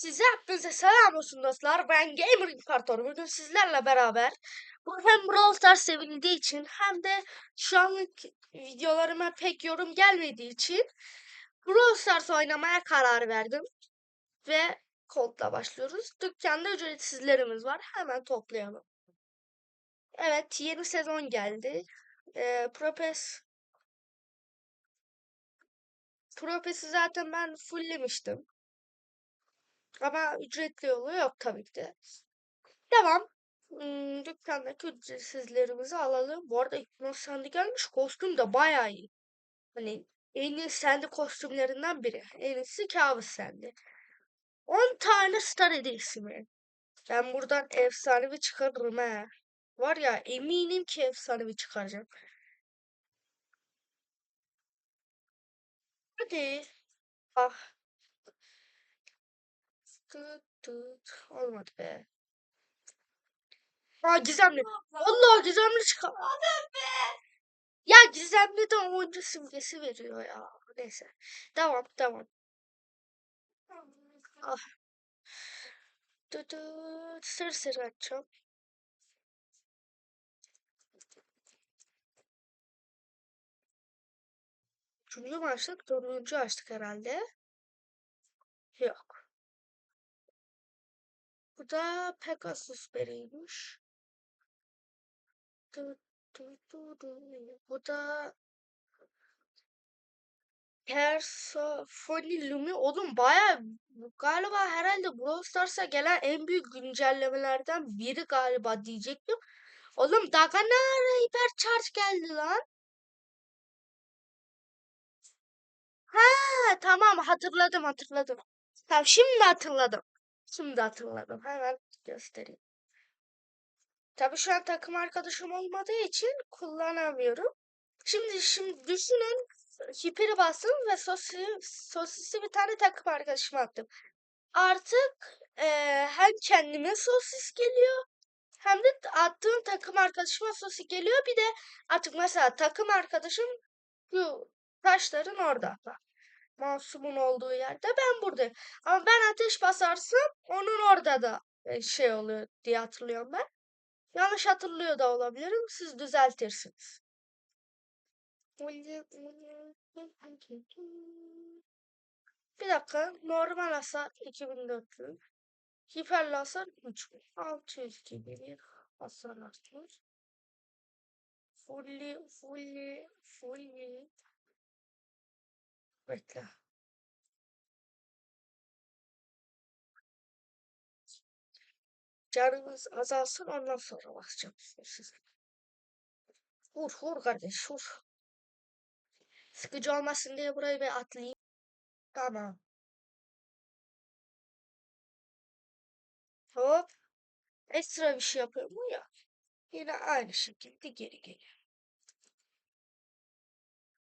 Size hepinize selam olsun dostlar. Ben Gamer İmparator. Bugün sizlerle beraber bu hem Brawl Stars sevildiği için hem de şu anlık videolarıma pek yorum gelmediği için Brawl Stars oynamaya karar verdim. Ve Colt'la başlıyoruz. Dükkanda ücretsizlerimiz var. Hemen toplayalım. Evet yeni sezon geldi. Ee, Propes Propes'i zaten ben fulllemiştim. Ama ücretli yolu yok tabii ki de. Devam. Hmm, dükkandaki ücretsizlerimizi alalım. Bu arada Hipnoz Sandy gelmiş. Kostüm de bayağı iyi. Hani en iyi Sandy kostümlerinden biri. En iyisi Kabus Sandy. 10 tane star hediyesi? Ben buradan efsanevi çıkarırım he. Var ya eminim ki efsanevi çıkaracağım. Hadi. Ah. Tut tut. Olmadı be. Aa gizemli. Vallahi gizemli çıkar. Ya gizemli de oyuncu simgesi veriyor ya. Neyse. Devam devam. Ah. Tut tut. Sır sır açacağım. Üçüncü açtık? Dördüncü açtık herhalde. Yok. Bu da Pegasus beriymiş. Bu da Persefone Lumi oğlum baya galiba herhalde Brawl Stars'a gelen en büyük güncellemelerden biri galiba diyecektim. Oğlum daha ne ara hipercharge geldi lan? Ha tamam hatırladım hatırladım. Tamam şimdi hatırladım. Şimdi hatırladım. Hemen göstereyim. Tabii şu an takım arkadaşım olmadığı için kullanamıyorum. Şimdi şimdi düşünün hiperi bastım ve sosi, sosisli bir tane takım arkadaşıma attım. Artık eee, hem kendime sosis geliyor hem de attığım takım arkadaşıma sosis geliyor. Bir de artık mesela takım arkadaşım şu taşların orada. Bak, Masumun olduğu yerde ben buradayım. Ama ben ateş basarsam onun orada da e, şey oluyor diye hatırlıyorum ben. Yanlış hatırlıyor da olabilirim. Siz düzeltirsiniz. Bir dakika. Normal hasar 2400. Hiperli hasar 3000. 600 gibi bir hasar artıyor. Fully, fully, fully. Bekle. Canınız azalsın ondan sonra basacağım size. Vur vur kardeş vur. Sıkıcı olmasın diye burayı bir atlayayım. Tamam. Hop. Ekstra bir şey yapıyorum ya? Yine aynı şekilde geri geliyor.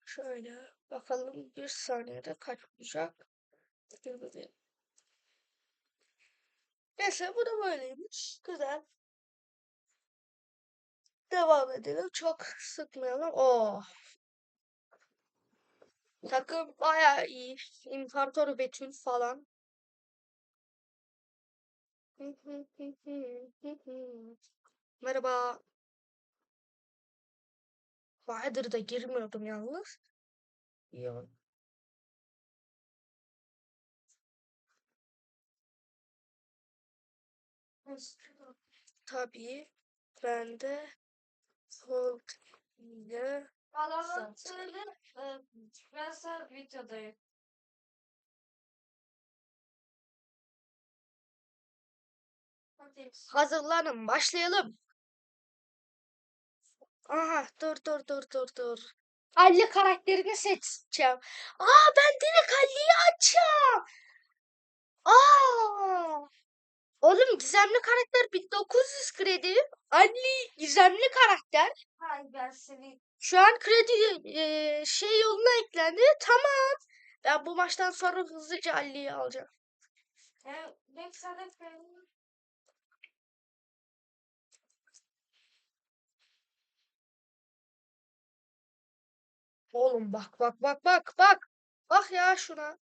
Şöyle bakalım bir saniyede kaç olacak. Neyse bu da böyleymiş. Güzel. Devam edelim. Çok sıkmayalım. Oh. Takım baya iyi. İmparator Betül falan. Merhaba. Bayağıdır da girmiyordum yalnız. Yok. Tabii ben de Hulk ile Valla söyle. e, Ben sana videodayım. Hadi. hazırlanın başlayalım. Aha dur dur dur dur dur. Ali karakterini seçeceğim. Aa ben direkt Ali'yi açacağım. Aa. Oğlum gizemli karakter 1900 kredi. Ali gizemli karakter. Hayır ben seni. Şu an kredi eee, şey yoluna eklendi. Tamam. Ben bu maçtan sonra hızlıca Ali'yi alacağım. Ya, ben sana ben. Oğlum bak bak bak bak bak. Bak ya şuna.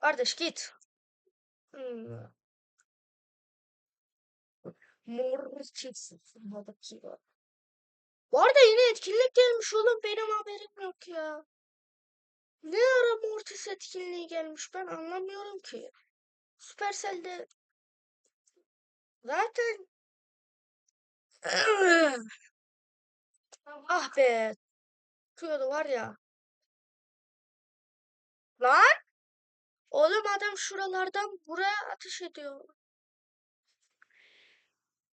Kardeş git. Hmm. Mor çeksin. Bu arada yine etkinlik gelmiş oğlum. Benim haberim yok ya. Ne ara Mortis etkinliği gelmiş ben anlamıyorum ki. Supercell'de zaten ah be çıkıyordu var ya. Lan oğlum adam şuralardan buraya ateş ediyor.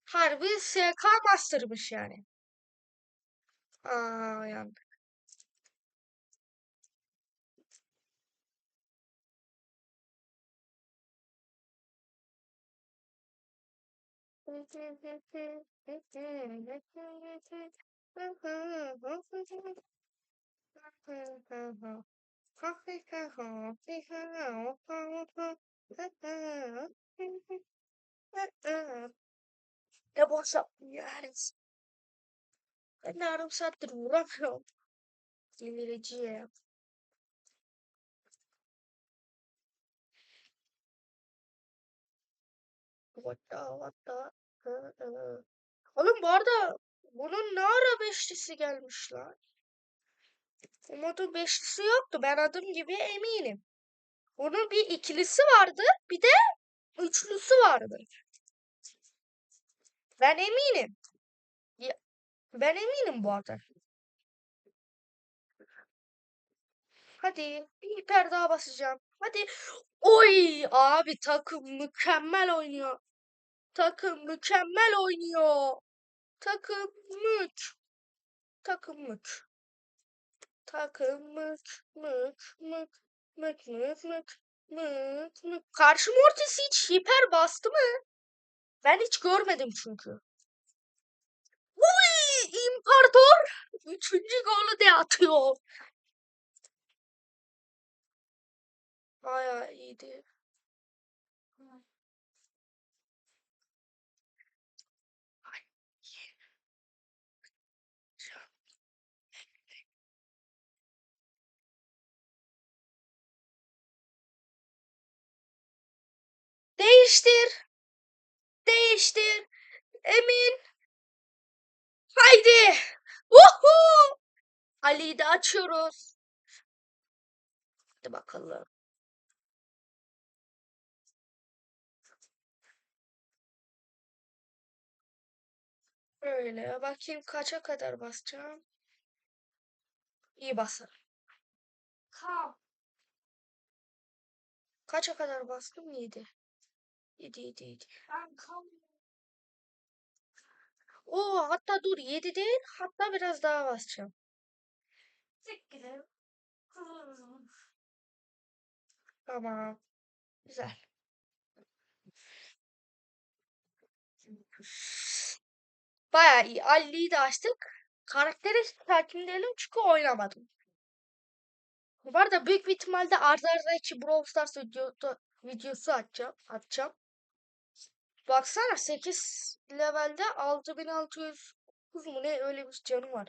Harbi SK Master'mış yani. Aa yani. Ne boş yaptım yani. Ben de yarım saattir vuramıyorum. Delireceğim. What the, what the. Oğlum bu arada bunun ne ara beşlisi gelmiş lan? Umut'un beşlisi yoktu. Ben adım gibi eminim. Bunun bir ikilisi vardı. Bir de üçlüsü vardı. Ben eminim. Ben eminim bu arada. Hadi bir hiper daha basacağım. Hadi. Oy abi takım mükemmel oynuyor. Takım mükemmel oynuyor. Takım mük. Takım mük. Takım mük mük mük mük mük mük mük mük. Karşı Mortis hiç hiper bastı mı? Ben hiç görmedim çünkü. Uy, İmparator üçüncü golü de atıyor. Bayağı iyiydi. Değiştir. Değiştir. Emin. Haydi. Uhu. Ali'yi de açıyoruz. Hadi bakalım. Öyle bakayım kaça kadar basacağım. İyi basar. Kam. Kaça kadar bastım? 7. 7 7 7. Ben. Oo hatta dur 7 değil. Hatta biraz daha basacağım. Teşekkürler. Kızım. Tamam. Güzel. Bayağı iyi. Ali'yi de açtık. Karakteri sakin değilim çünkü oynamadım. Bu arada büyük bir ihtimalle arda arda iki Brawl Stars videosu, videosu atacağım. atacağım. Baksana 8 levelde 6600 mu ne öyle bir canı var.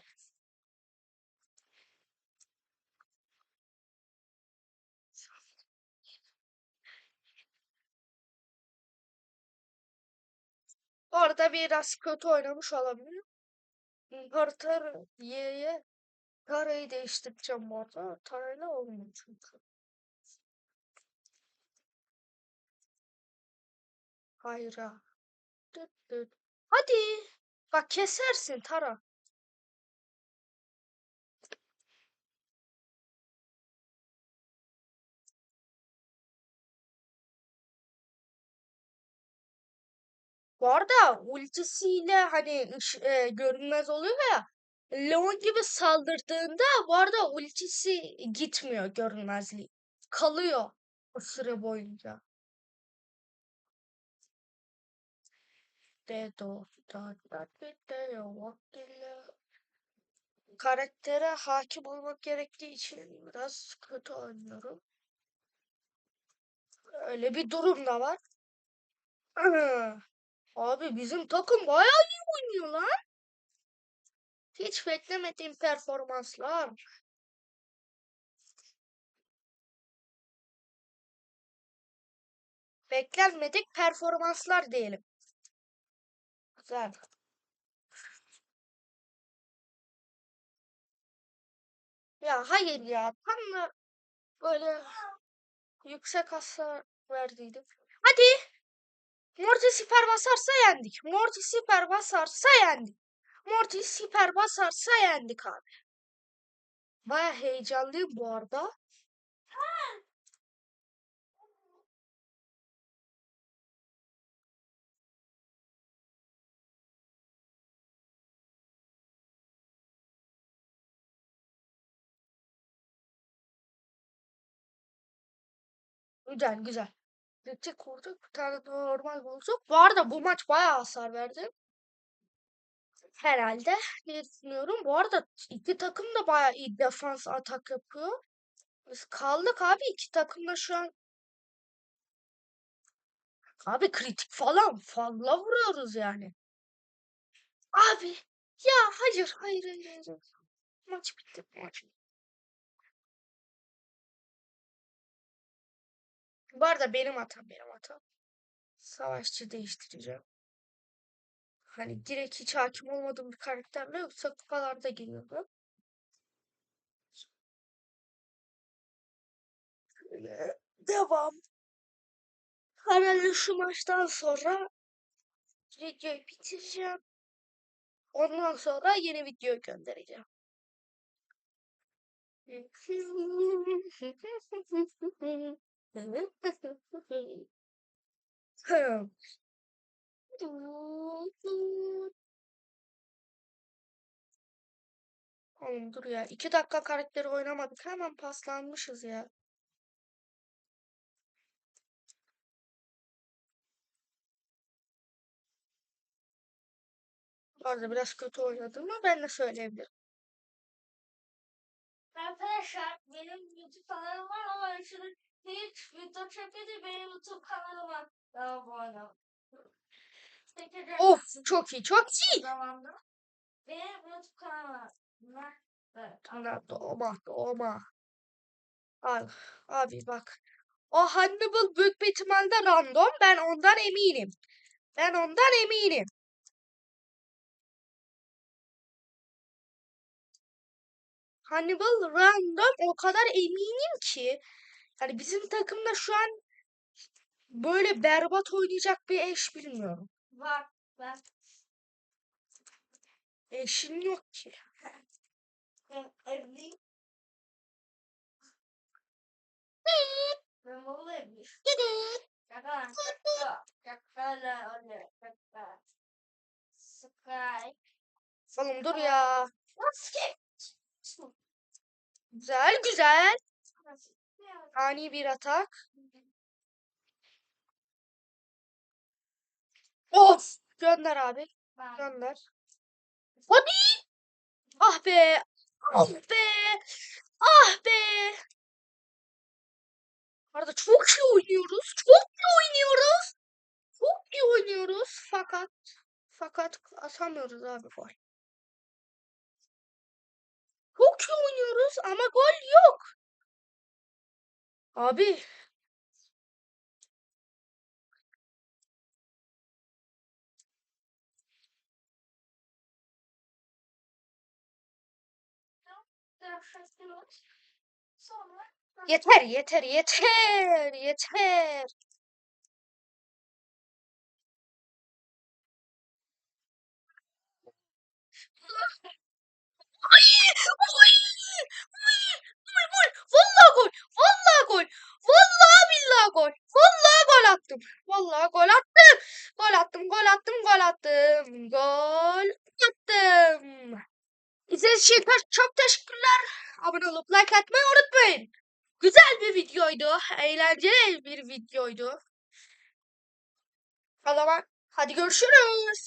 Orada biraz kötü oynamış olabilir. İmparator Y'ye Tarayı değiştireceğim bu arada. Tarayla olmuyor çünkü. Hayra. Hadi. Bak kesersin Tara. Bu arada ultisiyle hani e, görünmez oluyor ya. Leon gibi saldırdığında bu arada ultisi gitmiyor görünmezliği. Kalıyor o süre boyunca. Karaktere hakim olmak gerektiği için biraz kötü oynuyorum. Öyle bir durum da var. Abi bizim takım bayağı iyi oynuyor lan. Hiç beklemediğim performanslar. Beklenmedik performanslar diyelim. Güzel. Ya hayır ya. Tam da böyle yüksek hasar verdiydim. Hadi. Morty siper basarsa yendik. Morty siper basarsa yendik. Morty siper basarsa yendik abi. Baya heyecanlıyım bu arada. Güzel güzel. Yüksek vurduk. Bir tane normal bulduk. Bu arada bu maç bayağı hasar verdi. Herhalde diye düşünüyorum. Bu arada iki takım da bayağı iyi defans atak yapıyor. Biz kaldık abi iki takım da şu an. Abi kritik falan fazla vuruyoruz yani. Abi ya hayır hayır hayır hayır. Maç bitti maç. bitti. Bu arada benim hatam benim hatam. Savaşçı değiştireceğim. Hani direkt hiç hakim olmadığım bir karakterle yoksa kupalarda geliyordu. Şöyle devam. Herhalde şu maçtan sonra videoyu bitireceğim. Ondan sonra yeni video göndereceğim. Oğlum dur ya. iki dakika karakteri oynamadık. Hemen paslanmışız ya. Arada biraz kötü oynadım ama ben de söyleyebilirim. Arkadaşlar benim YouTube kanalım var ama şimdi hiç video çekmedi benim YouTube kanalıma abone ol. Of çok iyi çok iyi. zamanda. Benim YouTube kanalıma. Ana doğma doğma. Abi, abi bak. O Hannibal büyük bir ihtimalle random. Ben ondan eminim. Ben ondan eminim. Hannibal random o kadar eminim ki. Yani bizim takımda şu an böyle berbat oynayacak bir eş bilmiyorum. Var. Ben Eşin yok ki. ben evliyim. Ben baba evliyim. Sky. Oğlum dur ya. Nasıl Güzel güzel. Nasıl? Ani bir atak. Of. Gönder abi. Gönder. Hadi. Ah be. Ah be. Ah be. Arada çok iyi oynuyoruz. Çok iyi oynuyoruz. Çok iyi oynuyoruz. Fakat fakat atamıyoruz abi gol. Çok iyi oynuyoruz ama gol yok. Abi yeter yeter yeter yeter. Ay! Oy! Oy! Gol gol. Vallahi gol. Vallahi gol. Vallahi billahi gol. Vallahi gol attım. Vallahi gol attım. Gol attım. Gol attım. Gol attım. Gol attım. İzlediğiniz için çok teşekkürler. Abone olup like atmayı unutmayın. Güzel bir videoydu. Eğlenceli bir videoydu. O zaman hadi görüşürüz.